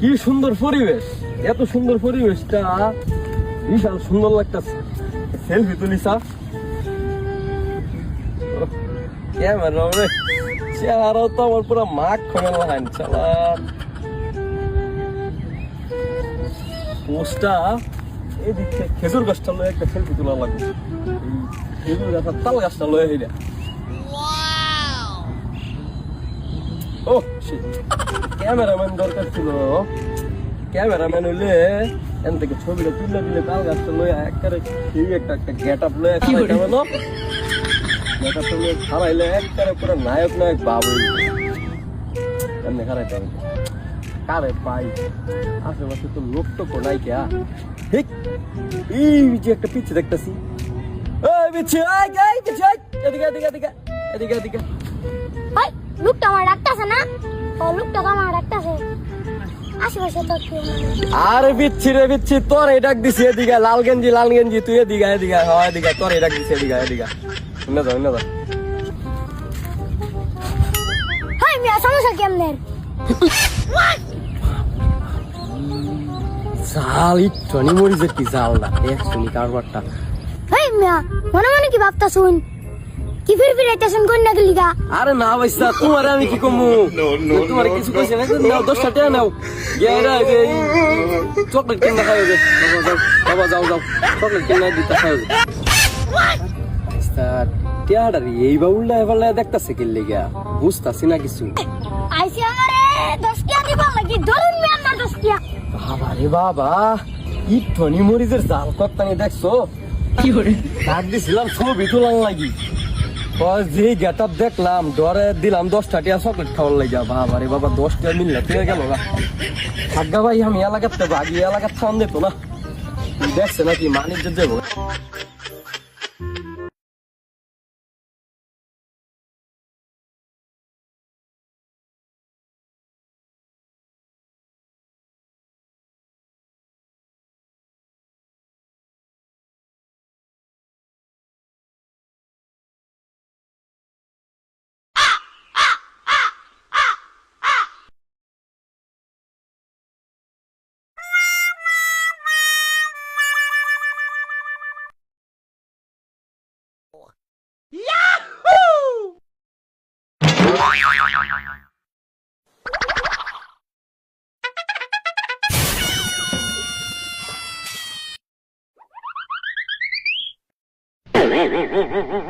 কি সুন্দর পরিবেশ। এত সুন্দর পরিবেশটা বিশাল সুন্দর লাগতেছে। সেলফি তুলিসা ক্যামেরা রে। চেহারাও তো আমার পুরো মাখ চালা খেজুর গাছটা লয়ে একটা সেলফি তোলা লাগবে। খেজুর গাছটা তাল গাছটা লয়ে হইলে ও. ক্যামেরাম্যান দরকার ছিল। ক্যামেরাম্যান হইলে এন থেকে ছবিটা তুলে দিলে তাল গাছটা লয়ে একবারে সেই একটা একটা গেট আপ লয়ে খারাইতে হবে না গেট আপ লয়ে খারাইলে একবারে পুরো নায়ক নায়ক বাবু এমনি খারাইতে হবে কারে পাই? আশেপাশে তো লোক তো কোনাই কে? ঠিক এই যে একটা পিচ্ছে দেখতেছি। এই এই এই এদিকে এদিকে এদিকে এদিকে এদিকে। ভাই লোকটা আমার ডাকতেছে না? ও লোকটা তো আমার ডাকতেছে আশেপাশে তো কেউ আরে বিচ্ছি রে বিচ্ছি তোর এই ডাক দিছি এদিকে লাল গেঞ্জি লাল গেঞ্জি তুই এদিকে এদিকে হ্যাঁ এদিকে তোর এই ডাক দিছি এদিকে এদিকে। না দাও না দাও হাই মিয়া সমস্যা কেমনের জাল মরিচের কি জাল না? এক শুনি কারবারটা। হাই মিয়া মনে মনে কি ভাবতা শুন? কি ফির ফির আইতাছেন কোন না গেলিগা আরে না ভাইসা তোমার আমি কি কমু? তোমার কিছু কইছে না নাও দশটা টাকা নাও। গেরা যে চকলেট কিনা খাই হবে বাবা যাও যাও চকলেট কিনা দিতে খাই হবে টিয়াটা রে এই বাউলটা এবার দেখতাছে কি লেগা? বুঝতাছি না কিছু। আইসি আমারে দশ টিয়া দিবা লাগি ধরুন মিয়া আমার দশ টিয়া বাবা রে বাবা ই ধনী মরিচের জাল কত্তানি দেখছ? কি করে ডাক দিছিলাম ছবি তোলার লাগি। যে গেট দেখলাম, ডরে দিলাম দশটা টিয়া চকলেট খাওয়ার লাগিয়া বাবা রে বাবা, দশটা মিললে তুই গেল না? ভাগ্যা ভাই, আমি এলাকাতে বাগি এলাকার থাম দিত না। দেখছে নাকি মানিক দেবো। Mm-hmm.